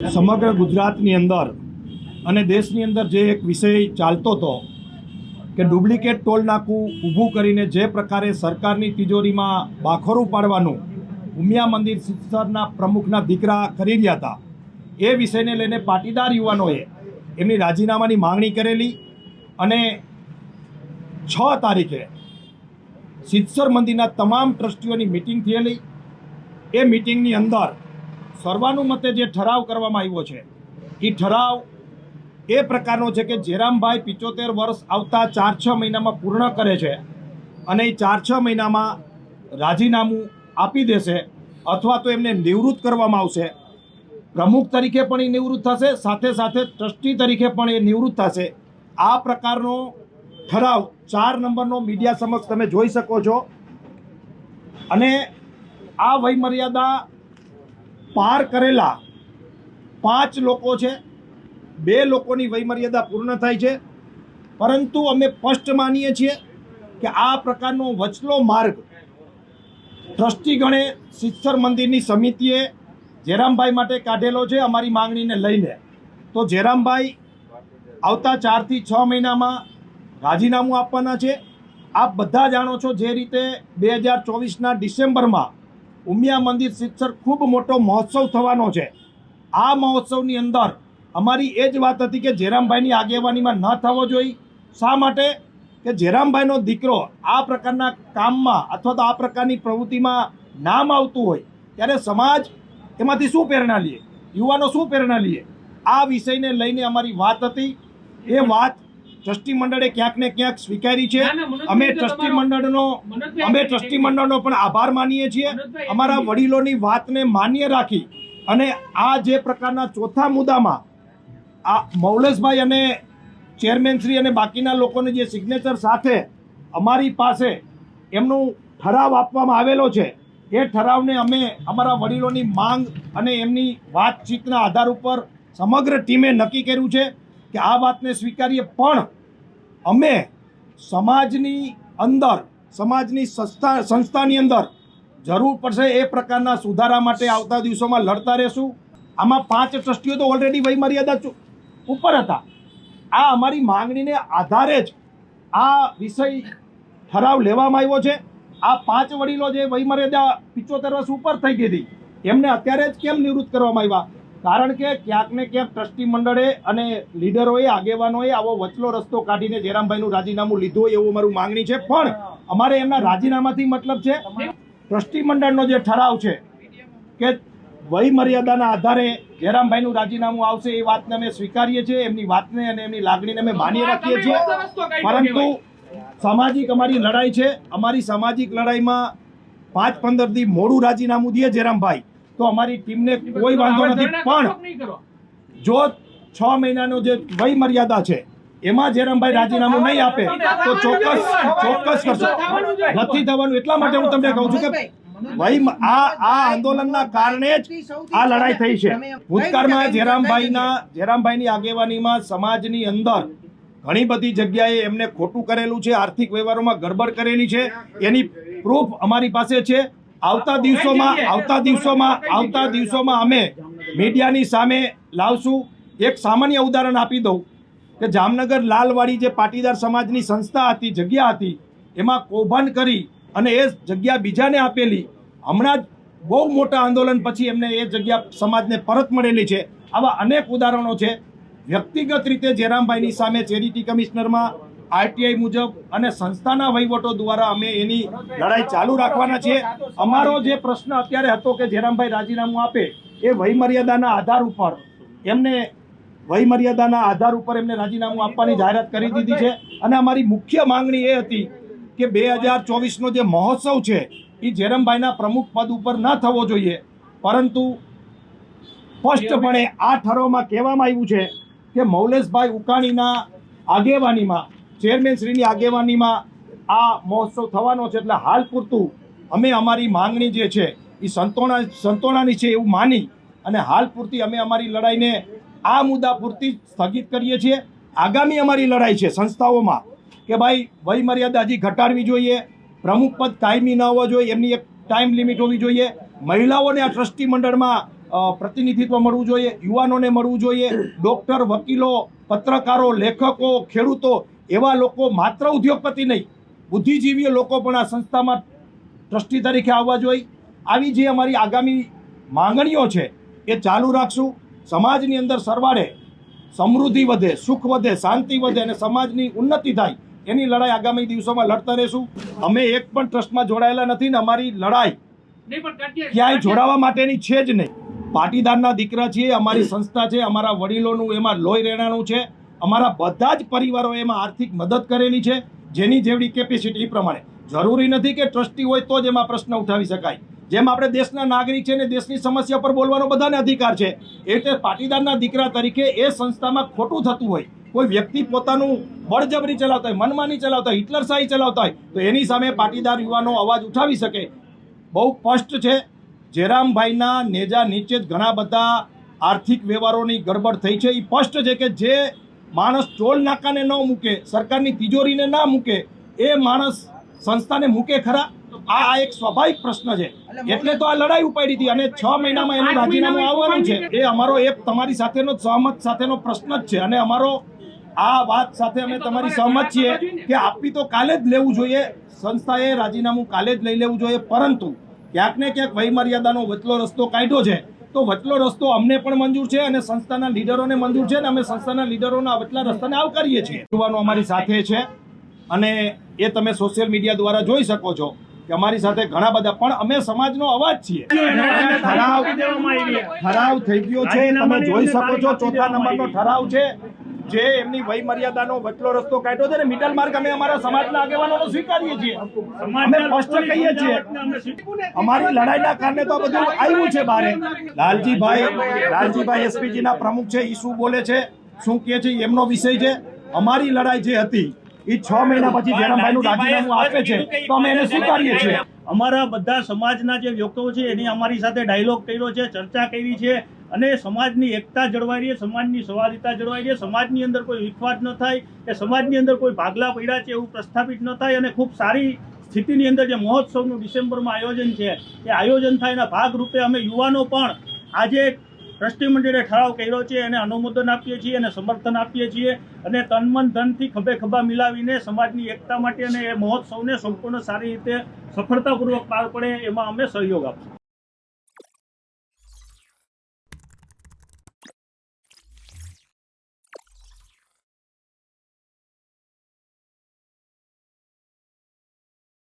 સમગ્ર ગુજરાતની અંદર અને દેશની અંદર જે એક વિષય ચાલતો હતો કે ડુપ્લિકેટ ટોલ નાકું ઊભું કરીને જે પ્રકારે સરકારની તિજોરીમાં બાખોરું પાડવાનું ઉમિયા મંદિર સિત્સરના પ્રમુખના દીકરા કરી રહ્યા હતા, એ વિષયને લઈને પાટીદાર યુવાનોએ એમની રાજીનામાની માંગણી કરેલી અને છ તારીખે સિત્સર મંદિરના તમામ ટ્રસ્ટીઓની મિટિંગ થયેલી. એ મિટિંગની અંદર સર્વાનુમતે જે ઠરાવ કરવામાં આવ્યો છે એ ઠરાવ એ પ્રકારનો છે કે જેરામભાઈ પિચોતેર વર્ષ આવતા ચાર છ મહિનામાં પૂર્ણ કરે છે અને એ ચાર છ મહિનામાં રાજીનામું આપી દેશે અથવા તો એમને નિવૃત્ત કરવામાં આવશે. પ્રમુખ તરીકે પણ એ નિવૃત્ત થશે, સાથે સાથે ટ્રસ્ટી તરીકે પણ એ નિવૃત્ત થશે. આ પ્રકારનો ઠરાવ ચાર નંબરનો મીડિયા સમક્ષ તમે જોઈ શકો છો. અને આ વયમર્યાદા પાર કરેલા પાંચ લોકો છે. બે લોકોની વયમર્યાદા પૂર્ણ થાય છે. પરંતુ અમે સ્પષ્ટ માનીએ છીએ કે આ પ્રકારનો વચલો માર્ગ ટ્રસ્ટીગણે સિત્સર મંદિરની સમિતિએ જેરામભાઈ માટે કાઢેલો છે અમારી માંગણીને લઈને. તો જેરામભાઈ આવતા ચારથી છ મહિનામાં રાજીનામું આપવાના છે. આપ બધા જાણો છો જે રીતે બે હજાર ચોવીસના ડિસેમ્બરમાં ઉમિયા મંદિર સિત્સર ખૂબ મોટો મહોત્સવ થવાનો છે. આ મહોત્સવની અંદર અમારી એ જ વાત હતી કે જેરામભાઈની આગેવાનીમાં ન થવો જોઈએ. શા માટે? કે જેરામભાઈનો દીકરો આ પ્રકારના કામમાં અથવા તો આ પ્રકારની પ્રવૃત્તિમાં નામ આવતું હોય, ત્યારે સમાજ એમાંથી શું પ્રેરણા લીએ યુવાનો શું પ્રેરણા લીએ આ વિષયને લઈને અમારી વાત હતી. એ વાત ટ્રસ્ટી મંડળે ક્યાંક ને ક્યાંક સ્વીકારી છે. અમે ટ્રસ્ટી મંડળનો અમે ટ્રસ્ટી મંડળનો પણ આભાર માનીએ છીએ. અમારા વડીલોની વાતને માન્ય રાખી અને આ જે પ્રકારના ચોથા મુદ્દામાં આ મૌલેશભાઈ અને ચેરમેન શ્રી અને બાકીના લોકોને જે સિગ્નેચર સાથે અમારી પાસે એમનું ઠરાવ આપવામાં આવેલો છે એ ઠરાવને અમે અમારા વડીલોની માંગ અને એમની વાતચીતના આધાર ઉપર સમગ્ર ટીમે નક્કી કર્યું છે કે આ વાતને સ્વીકારીએ પણ અમે સમાજની અંદર, સમાજની સંસ્થા, સંસ્થાની અંદર જરૂર પડશે એ પ્રકારના સુધારા માટે આવતા દિવસોમાં લડતા રહેશું. આમાં પાંચ ટ્રસ્ટીઓ તો ઓલરેડી વયમર્યાદા ઉપર હતા. આ અમારી માંગણીને આધારે જ આ વિષય ઠરાવ લેવામાં આવ્યો છે. આ પાંચ વડીલો જે વયમર્યાદા પિચોતેર વર્ષ ઉપર થઈ ગઈ હતી, એમને અત્યારે જ કેમ નિવૃત્ત કરવામાં આવ્યા? કારણ કે ક્યાંક ને ક્યાંક ટ્રસ્ટી મંડળે અને લીડરોએ આગેવાનોએ આવો વચલો રસ્તો કાઢીને જેરામભાઈનું રાજીનામું લીધું હોય એવું અમારું માંગણી છે. પણ અમારે એમના રાજીનામાથી મતલબ છે ટ્રસ્ટી મંડળનો જે ઠરાવ છે કે વય મર્યાદાના આધારે જેરામભાઈનું રાજીનામું આવશે એ વાતને અમે સ્વીકારીએ છીએ એમની વાતને અને એમની લાગણીને અમે માની રાખીએ છીએ. પરંતુ સામાજિક અમારી લડાઈ છે અમારી સામાજિક લડાઈમાં પાંચ પંદર દી મોડું રાજીનામું દે જેરામભાઈ તો અમારી ટીમને કોઈ વાંધો નથી. પણ. જો છ મહિનાનો જે વય મર્યાદા છે એમાં જેરામભાઈ રાજીનામું નહીં આપે તો ચોક્કસ ચોક્કસ કરશો. નથી થવાનું એટલા માટે હું તમને કહું છું કે વય આ આ આંદોલનના કારણે જ આ લડાઈ થઈ છે. ભૂતકાળમાં જેરામભાઈના જેરામભાઈની આગેવાનીમાં સમાજની અંદર ઘણી બધી જગ્યાએ એમને ખોટું કરેલું છે આર્થિક વ્યવહારોમાં ગડબડ કરેલી છે. એની પ્રૂફ અમારી પાસે છે. આવતા દિવસોમાં આવતા દિવસોમાં આવતા દિવસોમાં અમે મીડિયાની સામે લાવશું. એક સામાન્ય ઉદાહરણ આપી દઉં કે જામનગર લાલવાડી જે પાટીદાર સમાજની સંસ્થા હતી જગ્યા હતી એમાં કૌભાંડ કરી અને એ જગ્યા બીજાને આપેલી. હમણાં જ બહુ મોટા આંદોલન પછી એમને એ જગ્યા સમાજને પરત મળેલી છે. આવા અનેક ઉદાહરણો છે. વ્યક્તિગત રીતે જેરામભાઈની સામે ચેરિટી કમિશનરમાં આરટીઆઈ મુજબ અને સંસ્થાના વહીવટો દ્વારા અમે એની લડાઈ ચાલુ રાખવાના છીએ. અમારો જે પ્રશ્ન અત્યારે હતો કે જયરામભાઈ રાજીનામું આપે, એ વયમર્યાદાના આધાર ઉપર, એમને વયમર્યાદાના આધાર ઉપર એમને રાજીનામું આપવાની જાહેરાત કરી દીધી છે. અને અમારી મુખ્ય માંગણી એ હતી કે બે હજાર ચોવીસનો જે મહોત્સવ છે એ જેરમભાઈના પ્રમુખ પદ ઉપર ન થવો જોઈએ. પરંતુ સ્પષ્ટપણે આ ઠરાવમાં કહેવામાં આવ્યું છે કે મૌલેશભાઈ ઉકાણીના આગેવાનીમાં ચેરમેન શ્રીની આગેવાનીમાં આ મહોત્સવ થવાનો છે એટલે હાલ પૂરતું અમે અમારી માંગણી જે છે એ સંતોણા, સંતોણાની છે એવું માની અને હાલ પૂરતી અમે અમારી લડાઈને આ મુદ્દા પૂરતી સ્થગિત કરીએ છીએ. આગામી અમારી લડાઈ છે સંસ્થાઓમાં કે ભાઈ વયમર્યાદા હજી ઘટાડવી જોઈએ, પ્રમુખ પદ કાયમી ન હોવા જોઈએ, એમની એક ટાઈમ લિમિટ હોવી જોઈએ. મહિલાઓને આ ટ્રસ્ટી મંડળમાં પ્રતિનિધિત્વ મળવું જોઈએ, યુવાનોને મળવું જોઈએ. ડોક્ટર, વકીલો, પત્રકારો, લેખકો, ખેડૂતો એવા લોકો માત્ર ઉદ્યોગપતિ નહીં બુદ્ધિજીવી લોકો પણ આ સંસ્થામાં ટ્રસ્ટી તરીકે આવવા જોઈએ. આવી જે અમારી આગામી માંગણીઓ છે એ ચાલુ રાખશું. સમાજની અંદર સરવાળે સમૃદ્ધિ વધે સુખ વધે શાંતિ વધે અને સમાજની ઉન્નતિ થાય એની લડાઈ આગામી દિવસોમાં લડતા રહેશું. અમે એક પણ ટ્રસ્ટમાં જોડાયેલા નથી ને અમારી લડાઈ ક્યાંય જોડાવા માટેની છે જ નહીં. પાટીદારના દીકરા છીએ અમારી સંસ્થા છે અમારા વડીલોનું એમાં લોહી રહેણાનું છે. અમારા બધા જ પરિવારો એમાં આર્થિક મદદ કરેલી છે. જેની જેવડી કેપેસિટી એ પ્રમાણે. જરૂરી નથી કે ટ્રસ્ટી હોય તો જ એમાં પ્રશ્ન ઉઠાવી શકાય. જેમ આપણે દેશના નાગરિક છે ને દેશની સમસ્યા પર બોલવાનો બધાને અધિકાર છે. એ રીતે પાટીદારના દીકરા તરીકે એ સંસ્થામાં ખોટું થતું હોય. કોઈ વ્યક્તિ પોતાનું બળજબરી ચલાવતા હોય, મનમાની ચલાવતા હોય, હિટલર શાહી ચલાવતા હોય, તો એની સામે પાટીદાર યુવાનો અવાજ ઉઠાવી શકે. બહુ સ્પષ્ટ છે. જેરામભાઈના નેજા નીચે જ ઘણા બધા આર્થિક વ્યવહારોની ગડબડ થઈ છે. એ સ્પષ્ટ છે કે જે માણસ ટોલ નાકાને ન મૂકે સરકારની તિજોરીને ના મૂકે એ માણસ સંસ્થાને મૂકે ખરા? આ આ એક સ્વાભાવિક પ્રશ્ન છે. એટલે તો આ લડાઈ ઉપાડી હતી અને છ મહિનામાં એનું રાજીનામું આવવાનું છે. એ અમારો એક તમારી સાથેનો સહમત સાથેનો પ્રશ્ન જ છે. અને અમારો આ વાત સાથે અમે તમારી સહમત છીએ કે આપી તો કાલે જ લેવું જોઈએ. સંસ્થાએ રાજીનામું કાલે જ લઈ લેવું જોઈએ. પરંતુ ક્યાંક ને ક્યાંક વયમર્યાદાનો વચલો રસ્તો કાઢ્યો છે. તો વચલો રસ્તો અમને પણ મંજૂર છે અને સંસ્થાના લીડરોને મંજૂર છે અને અમે સંસ્થાના લીડરોના વચલા રસ્તાને આવકારીએ છીએ. યુવાનો અમારી સાથે છે અને એ તમે સોશિયલ મીડિયા દ્વારા જોઈ શકો છો કે અમારી સાથે ઘણા બધા પણ અમે સમાજનો અવાજ છીએ. ઠરાવ થઈ ગયો છે, તમે જોઈ શકો છો ચોથા નંબરનો ઠરાવ છે. જે એમની વય મર્યાદાનો વચલો રસ્તો કાઢ્યો છે ને મિડલ માર્ગ અમે અમારા સમાજના આગેવાનોનો સ્વીકારીએ છીએ. અમે સ્પષ્ટ કહીએ છીએ અમારી લડાઈના કારણે તો આ બધું આવ્યું છે બારે લાલજીભાઈ લાલજીભાઈ એસપીજીના પ્રમુખ છે એ શું બોલે છે શું કહે છે એમનો વિષય છે. અમારી લડાઈ જે હતી એ છ મહિના પછી જયરામભાઈનું રાજીનામું આપે છે. તો અમે એને સ્વીકારીએ છીએ. અમારા બધા સમાજના જે વ્યક્તિઓ છે એની અમારી સાથે ડાયલોગ કર્યો છે ચર્ચા કરી છે અને સમાજની એકતા જળવાઈ રહી સમાજની સવાલિતા જળવાઈ રહે. સમાજની અંદર કોઈ વિખવાદ ન થાય કે સમાજની અંદર કોઈ ભાગલા પડ્યા છે એવું પ્રસ્થાપિત ન થાય અને ખૂબ સારી સ્થિતિની અંદર જે મહોત્સવનું ડિસેમ્બરમાં આયોજન છે એ આયોજન થાય એના ભાગરૂપે અમે યુવાનો પણ આજે ટ્રસ્ટી મંડળે ઠરાવ કર્યો છે એને અનુમોદન આપીએ છીએ અને સમર્થન આપીએ છીએ અને તનમન ધનથી ખભે ખભા મિલાવીને સમાજની એકતા માટે અને એ મહોત્સવને સંપૂર્ણ સારી રીતે સફળતાપૂર્વક પાર પડે એમાં અમે સહયોગ આપશું.